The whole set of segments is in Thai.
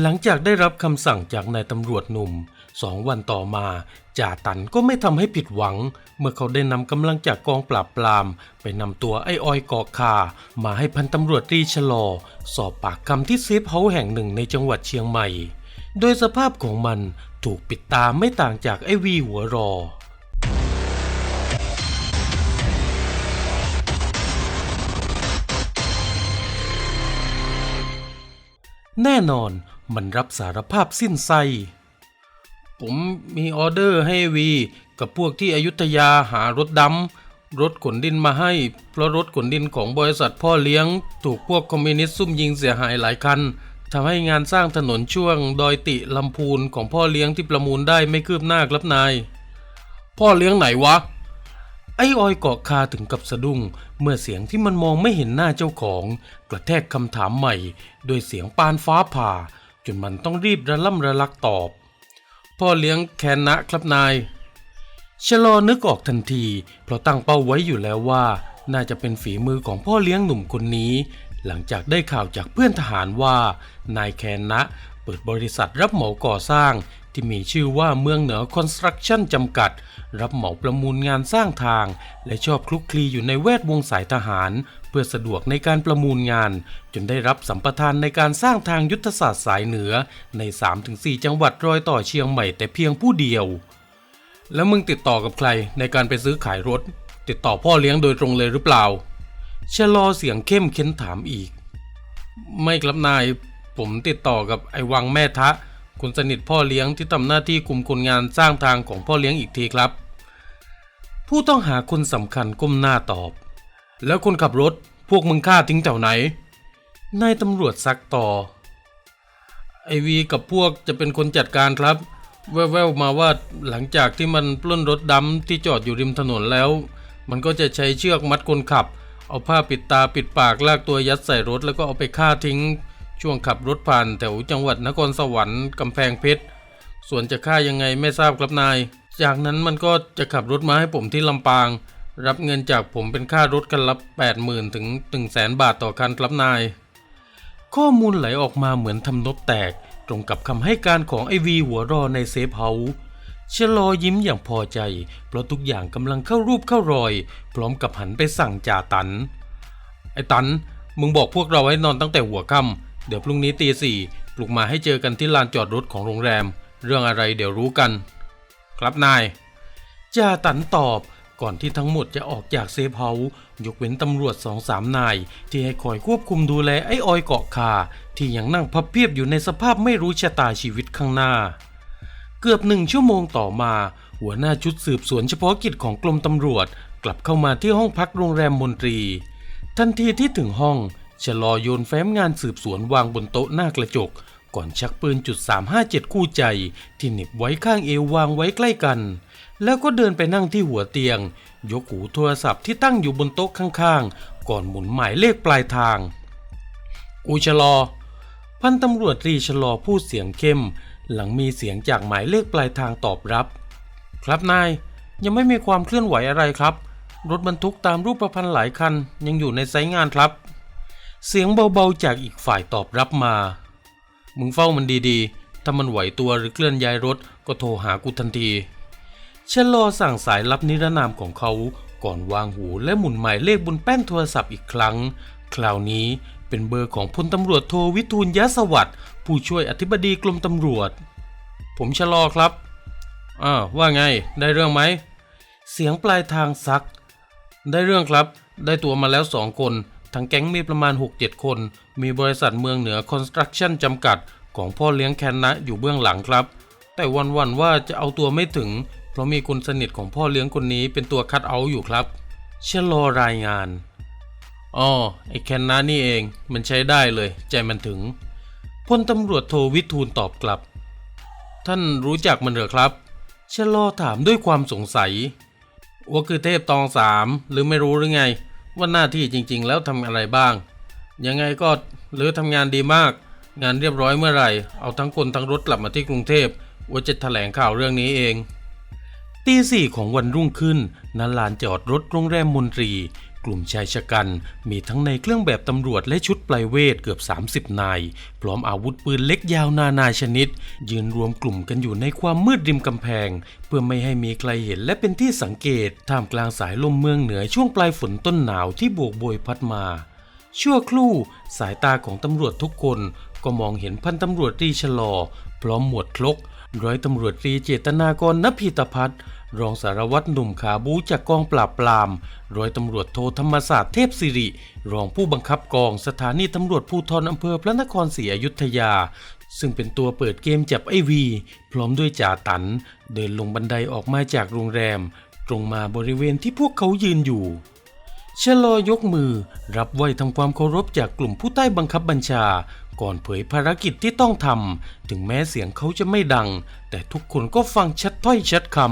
หลังจากได้รับคำสั่งจากนายตำรวจหนุ่มสองวันต่อมาจ่าตันก็ไม่ทำให้ผิดหวัง เมื่อเขาได้นำกำลังจากกองปราบปราม ไปนำตัวไอ้ออยกอกคา มาให้พันตำรวจตรีชะลอ สอบปากคำที่เซฟเฮาแห่งหนึ่งในจังหวัดเชียงใหม่ โดยสภาพของมันถูกปิดตาไม่ต่างจากไอ้วีหัวรอแน่นอน มันรับสารภาพสิ้นไส้ผมมีออเดอร์ให้วี กับพวกที่อยุธยาหารถดำรถขนดินมาให้ เพราะรถขนดินของบริษัทพ่อเลี้ยง ถูกพวกคอมมิวนิสต์ซุ่มยิงเสียหายหลายคันทำให้งานสร้างถนนช่วงดอยติลำพูนของพ่อเลี้ยงที่ประมูลได้ไม่คืบหน้าครับนาย พ่อเลี้ยงไหนวะ ไอ้ออยเกาะคาถึงกับสะดุ้ง เมื่อเสียงที่มันมองไม่เห็นหน้าเจ้าของ กระแทกคำถามใหม่โดยเสียงปานฟ้าผ่า จนมันต้องรีบระล่ำระลักตอบ พ่อเลี้ยงแคนนะครับนายชะลอนึกออกทันที เพราะตั้งเป้าไว้อยู่แล้วว่า น่าจะเป็นฝีมือของพ่อเลี้ยงหนุ่มคนนี้ หลังจากได้ข่าวจากเพื่อนทหารว่า นายแคนนะ ปิดบริษัทรับเหมาก่อสร้าง ที่มีชื่อว่าเมืองเหนือคอนสตรักชั่นจำกัด รับเหมาประมูลงานสร้างทาง และชอบคลุกคลีอยู่ในแวดวงสายทหาร เพื่อสะดวกในการประมูลงาน จนได้รับสัมปทานในการสร้างทางยุทธศาสตร์สายเหนือ ใน 3-4 จังหวัดรอยต่อเชียงใหม่แต่เพียงผู้เดียว แล้วมึงติดต่อกับใครในการไปซื้อขายรถ ติดต่อพ่อเลี้ยงโดยตรงเลยหรือเปล่าชะลอเสียงเข้มเค้นถามอีก ไม่ครับนาย ผมติดต่อกับไอ้วังแม่ทะ คนสนิทพ่อเลี้ยงที่ทำหน้าที่คุมคนงานสร้างทางของพ่อเลี้ยงอีกทีครับ ผู้ต้องหาคนสำคัญก้มหน้าตอบ แล้วคนขับรถพวกมึงฆ่าทิ้งแถวไหนนายตำรวจซักต่อ ไอวีกับพวกจะเป็นคนจัดการครับ แว่วๆมาว่าหลังจากที่มันปล้นรถดำที่จอดอยู่ริมถนนแล้ว มันก็จะใช้เชือกมัดคนขับ เอาผ้าปิดตาปิดปากลากตัวยัดใส่รถแล้วก็เอาไปฆ่าทิ้ง ช่วงขับรถผ่านแถวจังหวัดนครสวรรค์กำแพงเพชร ส่วนจะฆ่ายังไงไม่ทราบครับนาย จากนั้นมันก็จะขับรถมาให้ผมที่ลำปาง รับเงินจากผมเป็นค่ารถกันละ80,000ถึง1 0 0 0 0แบาทต่อคันครับนาย ข้อมูลไหลออกมาเหมือนทำนบแตก ตรงกับคำให้การของไอวีหัวรอในเซฟเฮาส์ชะลอยิ้มอย่างพอใจ เพราะทุกอย่างกำลังเข้ารูปเข้ารอย พร้อมกับหันไปสั่งจ่าตัน ไอ้ตัน มึงบอกพวกเราให้นอนตั้งแต่หัวค่ำ เดี๋ยวพรุ่งนี้ตีสี่ปลุกมาให้เจอกันที่ลานจอดรถของโรงแรม เรื่องอะไรเดี๋ยวรู้กัน ครับนายจ่าตันตอบก่อนที่ทั้งหมดจะออกจากเซฟเฮาส์ยกเว้นตำรวจสองสามนาย ที่ให้คอยควบคุมดูแลไอ้ออยเกาะคา ที่ยังนั่งพับเพียบอยู่ในสภาพไม่รู้ชะตาชีวิตข้างหน้า เกือบหนึ่งชั่วโมงต่อมา หัวหน้าชุดสืบสวนเฉพาะกิจของกรมตำรวจ กลับเข้ามาที่ห้องพักโรงแรมมนตรี ทันทีที่ถึงห้อง ชะลอโยนแฟ้มงานสืบสวนวางบนโต๊ะหน้ากระจก ก่อนชักปืนจุด357 คู่ใจ ที่เหน็บไว้ข้างเอววางไว้ใกล้กัน แล้วก็เดินไปนั่งที่หัวเตียง ยกหูโทรศัพท์ที่ตั้งอยู่บนโต๊ะข้างๆ ก่อนหมุนหมายเลขปลายทางกูชะลอ พันตำรวจตรีชะลอพูดเสียงเข้ม หลังมีเสียงจากหมายเลขปลายทางตอบรับ ครับนายยังไม่มีความเคลื่อนไหวอะไรครับ รถบรรทุกตามรูปประพันธ์หลายคันยังอยู่ในไซต์งานครับ เสียงเบาๆจากอีกฝ่ายตอบรับมา มึงเฝ้ามันดีๆ ถ้ามันไหวตัวหรือเคลื่อนย้ายรถก็โทรหากูทันทีชะลอสั่งสายลับนิรนามของเขาก่อนวางหูและหมุนหมายเลขบนแป้นโทรศัพท์อีกครั้ง คราวนี้เป็นเบอร์ของพลตำรวจโทวิทูลยะสวัสดิ์ผู้ช่วยอธิบดีกรมตำรวจ ผมชะลอครับอ้าวว่าไง ได้เรื่องไหม เสียงปลายทางซัก ได้เรื่องครับ ได้ตัวมาแล้วสองคน ทั้งแก๊งมีประมาณ 6-7 คน มีบริษัทเมืองเหนือคอนสตรักชั่นจำกัด ของพ่อเลี้ยงแคนนะอยู่เบื้องหลังครับ แต่วันๆว่าจะเอาตัวไม่ถึง เพราะมีคนสนิทของพ่อเลี้ยงคนนี้เป็นตัวคัดเอาอยู่ครับชะลอรายงานอ๋อไอแคนนานี่เองมันใช้ได้เลย ใจมันถึงพลตำรวจโทวิทูลตอบกลับ ท่านรู้จักมันเหรอครับชะลอถามด้วยความสงสัยว่าคือเทพตองสามหรือไม่รู้หรือไง ว่าหน้าที่จริง ๆ แล้วทำอะไรบ้าง ยังไงก็หรือทำงานดีมาก งานเรียบร้อยเมื่อไหร่ เอาทั้งคนทั้งรถกลับมาที่กรุงเทพว่าจะแถลงข่าวเรื่องนี้เองตีสี่ของวันรุ่งขึ้นณลานจอดรถโรงแรมมนตรี ลุ่มชายชะกัน มีทั้งในเครื่องแบบตำรวจและชุดปลายเวทเกือบ 30 นาย พร้อมอาวุธปืนเล็กยาวนานาชนิด ยืนรวมกลุ่มกันอยู่ในความมืดริมกำแพง เพื่อไม่ให้มีใครเห็นและเป็นที่สังเกต ท่ามกลางสายลมเมืองเหนือช่วงปลายฝนต้นหนาวที่โบกโบยพัดมา ชั่วครู่ สายตาของตำรวจทุกคนก็มองเห็นพันตำรวจตรีชะลอ พร้อมหมวดคลกร้อยตำรวจตรีเจตนากรนภิตพัฒน์ รองสารวัตรหนุ่มขาบูจากกองปราบปราม ร้อยตำรวจโทธรรมศาสตร์เทพสิริ รองผู้บังคับกองสถานีตำรวจภูธรอำเภอพระนครศรีอยุธยา ซึ่งเป็นตัวเปิดเกมจับไอวี พร้อมด้วยจ่าตัน เดินลงบันไดออกมาจากโรงแรม ตรงมาบริเวณที่พวกเขายืนอยู่ชะลอยกมือ รับไหวทำความเคารพจากกลุ่มผู้ใต้บังคับบัญชา ก่อนเผยภารกิจที่ต้องทำถึงแม้เสียงเขาจะไม่ดัง แต่ทุกคนก็ฟังชัดถ้อยชัดคำ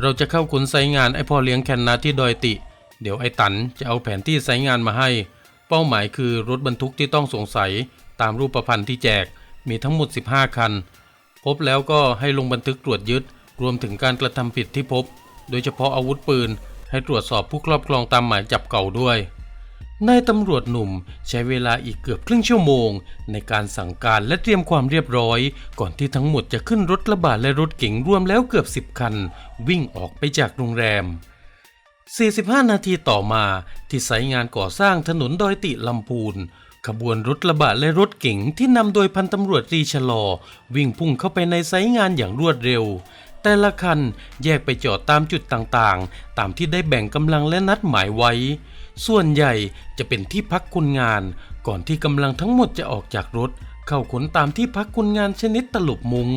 เราจะเข้าขุนไซงานไอพ่อเลี้ยงแคนนาที่ดอยติ เดี๋ยวไอตันจะเอาแผนที่ไซงานมาให้ เป้าหมายคือรถบรรทุกที่ต้องสงสัยตามรูปพันธ์ที่แจกมีทั้งหมด 15 คัน พบแล้วก็ให้ลงบันทึกตรวจยึด รวมถึงการกระทำผิดที่พบ โดยเฉพาะอาวุธปืน ให้ตรวจสอบผู้ครอบครองตามหมายจับเก่าด้วย นายตำรวจหนุ่มใช้เวลาอีกเกือบครึ่งชั่วโมง ในการสั่งการและเตรียมความเรียบร้อย ก่อนที่ทั้งหมดจะขึ้นรถกระบะและรถเก๋งรวมแล้วเกือบ 10 คัน วิ่งออกไปจากโรงแรม 45 นาทีต่อมาที่ไซต์งานก่อสร้างถนนดอยติลำพูน ขบวนรถกระบะและรถเก๋งที่นำโดยพันตำรวจรีชะลอ วิ่งพุ่งเข้าไปในไซต์งานอย่างรวดเร็ว แต่ละคันแยกไปจอดตามจุดต่างๆ ตามที่ได้แบ่งกำลังและนัดหมายไว้ ส่วนใหญ่จะเป็นที่พักคนงาน ก่อนที่กำลังทั้งหมดจะออกจากรถ เข้าขนตามที่พักคนงานชนิดตลบมุง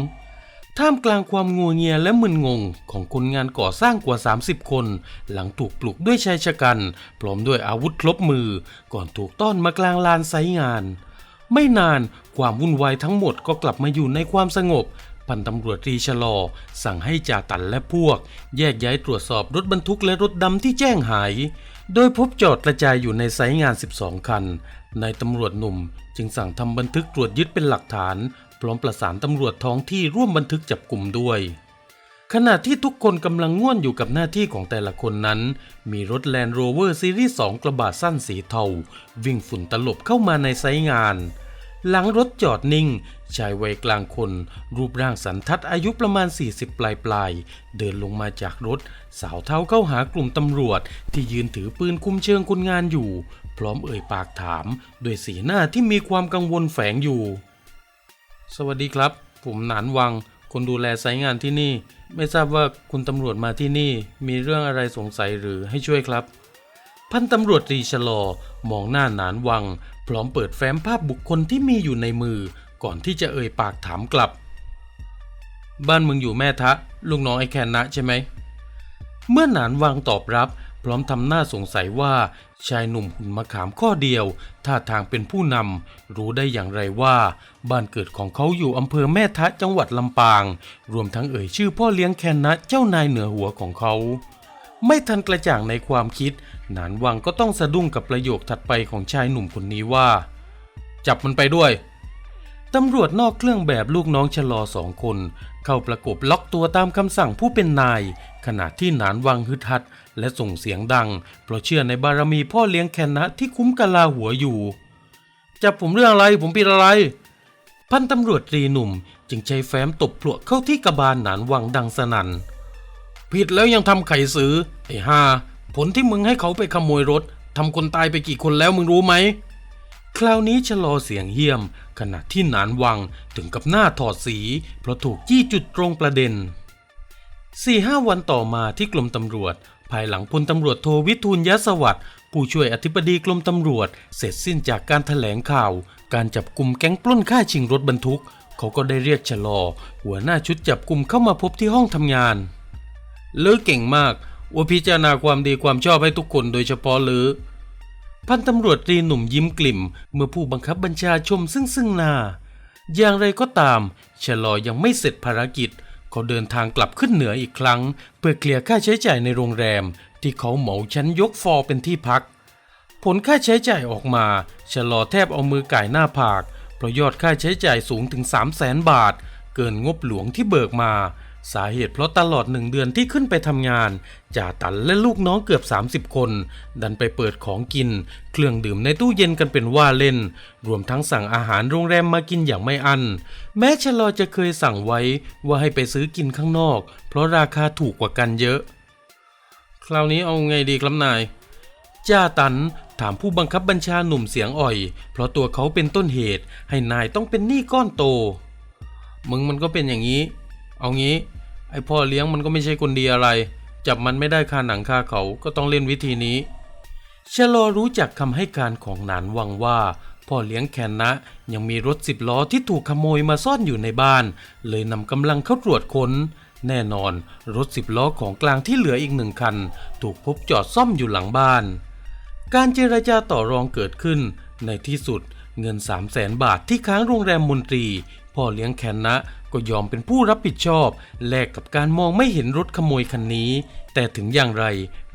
ท่ามกลางความงัวเงียและมึนงงของคนงานก่อสร้างกว่า 30 คน หลังถูกปลุกด้วยชายชะกัน พร้อมด้วยอาวุธครบมือ ก่อนถูกต้อนมากลางลานไซงาน ไม่นานความวุ่นวายทั้งหมดก็กลับมาอยู่ในความสงบพันตำรวจตรีชะลอ สั่งให้จ่าตันและพวก แยกย้ายตรวจสอบรถบรรทุกและรถดำที่แจ้งหาย โดยพบจอดกระจายอยู่ในไซต์งาน 12 คัน นายตำรวจหนุ่มจึงสั่งทำบันทึกตรวจยึดเป็นหลักฐาน พร้อมประสานตำรวจท้องที่ร่วมบันทึกจับกลุ่มด้วย ขณะที่ทุกคนกำลังง่วนอยู่กับหน้าที่ของแต่ละคนนั้น มีรถแลนด์โรเวอร์ซีรีส์2กระบะสั้นสีเทาวิ่งฝุ่นตลบเข้ามาในไซต์งาน หลังรถจอดนิ่ง ชายวัยกลางคน รูปร่างสันทัดอายุประมาณ 40 ปลายปลายๆเดินลงมาจากรถ สาวเท้าเข้าหากลุ่มตำรวจ ที่ยืนถือปืนคุมเชิงคนงานอยู่ พร้อมเอ่ยปากถามด้วยสีหน้าที่มีความกังวลแฝงอยู่ สวัสดีครับ ผมหนานวัง คนดูแลไซต์งานที่นี่ ไม่ทราบว่าคุณตำรวจมาที่นี่ มีเรื่องอะไรสงสัยหรือให้ช่วยครับ พันตำรวจตรีชะลอมองหน้าหนานวัง พร้อมเปิดแฟ้มภาพบุคคลที่มีอยู่ในมือ ก่อนที่จะเอ่ยปากถามกลับ บ้านมึงอยู่แม่ทะ ลูกน้องไอแคนนะใช่ไหม เมื่อหนานวังตอบรับ พร้อมทำหน้าสงสัยว่า ชายหนุ่มหุ่นมะขามข้อเดียว ท่าทางเป็นผู้นำรู้ได้อย่างไรว่า บ้านเกิดของเขาอยู่อำเภอแม่ทะจังหวัดลำปาง รวมทั้งเอ่ยชื่อพ่อเลี้ยงแคนนะเจ้านายเหนือหัวของเขา ไม่ทันกระจ่างในความคิด นานวังก็ต้องสะดุ้งกับประโยคถัดไปของชายหนุ่มคนนี้ว่า จับมันไปด้วยตำรวจนอกเครื่องแบบลูกน้องชะลอสองคน เข้าประกบล็อกตัวตามคำสั่งผู้เป็นนาย ขณะที่หนานวังฮึดฮัด และส่งเสียงดัง เพราะเชื่อในบารมีพ่อเลี้ยงแคนนะที่คุ้มกะลาหัวอยู่ จับผมเรื่องอะไรผมผิดอะไร พันตำรวจตรีหนุ่ม จึงใช้แฟ้มตบพลวกเข้าที่กระบาลหนานวังดังสนั่น ผิดแล้วยังทำไข่สือไอ้ห่าผลที่มึงให้เขาไปขโมยรถทำคนตายไปกี่คนแล้วมึงรู้ไหมคราวนี้ชะลอเสียงเยี่ยม ขณะที่หนานวังถึงกับหน้าถอดสี เพราะถูกจี้จุดตรงประเด็นสี่ห้าวันต่อมาที่กรมตำรวจ ภายหลังพลตำรวจโทวิทูลยศวัตรผู้ช่วยอธิบดีกรมตำรวจ เสร็จสิ้นจากการถแถลงข่าว การจับกลุ่มแก๊งปล้นฆ่าชิงรถบรรทุก เขาก็ได้เรียกชะลอ หัวหน้าชุดจับกลุ่มเข้ามาพบที่ห้องทำงาน ลือเก่งมากว่าพิจารณาความดีความชอบให้ทุกคนโดยเฉพาะเลือ พันตำรวจตรีหนุ่มยิ้มกลิ่ม เมื่อผู้บังคับบัญชาชมซึ่งซึ่งหน้า อย่างไรก็ตามชะลอยังไม่เสร็จภารกิจ เขาเดินทางกลับขึ้นเหนืออีกครั้ง เพื่อเคลียร์ค่าใช้จ่ายในโรงแรม ที่เขาเหมาชั้นยกฟอร์เป็นที่พัก ผลค่าใช้จ่ายออกมาชะลอแทบเอามือก่ายหน้าผากเพราะยอดค่าใช้จ่ายสูงถึง 3 0 0แสนบาท เกินงบหลวงที่เบิกมา สาเหตุเพราะตลอดหนึ่งเดือนที่ขึ้นไปทำงานจ่าตันและลูกน้องเกือบ 30 คน ดันไปเปิดของกิน เครื่องดื่มในตู้เย็นกันเป็นว่าเล่น รวมทั้งสั่งอาหารโรงแรมมากินอย่างไม่อัน แม้ชะลอจะเคยสั่งไว้ว่าให้ไปซื้อกินข้างนอก เพราะราคาถูกกว่ากันเยอะ คราวนี้เอาไงดีครับนายจ้าตันถามผู้บังคับบัญชาหนุ่มเสียงอ่อย เพราะตัวเขาเป็นต้นเหตุ ให้นายต้องเป็นหนี้ก้อนโต มึงมันก็เป็นอย่างนี้ เอางี้ อพ่อเลี้ยงมันก็ไม่ใช่คนดีอะไร จับมันไม่ได้คาหนังคาเขาก็ต้องเล่นวิธีนี้ชะลอรู้จักคำให้การของหนานวังว่า พ่อเลี้ยงแคนนะ ยังมีรถสิบล้อที่ถูกขโมยมาซ่อนอยู่ในบ้าน เลยนำกำลังเข้าตรวจค้น แน่นอน รถสิบล้อของกลางที่เหลืออีกหนึ่งคัน ถูกพบจอดซ่อมอยู่หลังบ้าน การเจรจาต่อรองเกิดขึ้น ในที่สุดเงิน3 0 0แสนบาทที่ค้างโรงแรมมนตรี พ่อเลี้ยงแคนนะ ก็ยอมเป็นผู้รับผิดชอบแลกกับการมองไม่เห็นรถขโมยคันนี้ แต่ถึงอย่างไร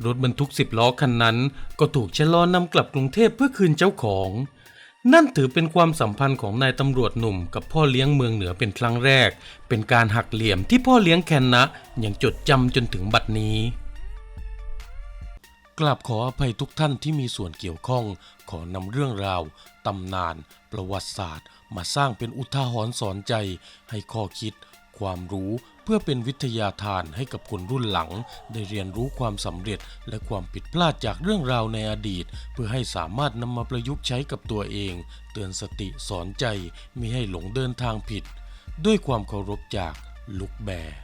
รถบรรทุกสิบล้อคันนั้น ก็ถูกชะลอนำกลับกรุงเทพเพื่อคืนเจ้าของ นั่นถือเป็นความสัมพันธ์ของนายตำรวจหนุ่มกับพ่อเลี้ยงเมืองเหนือเป็นครั้งแรก เป็นการหักเหลี่ยมที่พ่อเลี้ยงแคนนะยังจดจำจนถึงบัดนี้กราบขออภัยทุกท่านที่มีส่วนเกี่ยวข้อง ขอนำเรื่องราว ตำนาน ประวัติศาสตร์ มาสร้างเป็นอุทาหรณ์สอนใจให้ข้อคิด ความรู้เพื่อเป็นวิทยาทานให้กับคนรุ่นหลัง ได้เรียนรู้ความสำเร็จและความผิดพลาดจากเรื่องราวในอดีต เพื่อให้สามารถนำมาประยุกต์ใช้กับตัวเอง เตือนสติสอนใจไม่ให้หลงเดินทางผิด ด้วยความเคารพจากลุกแบร์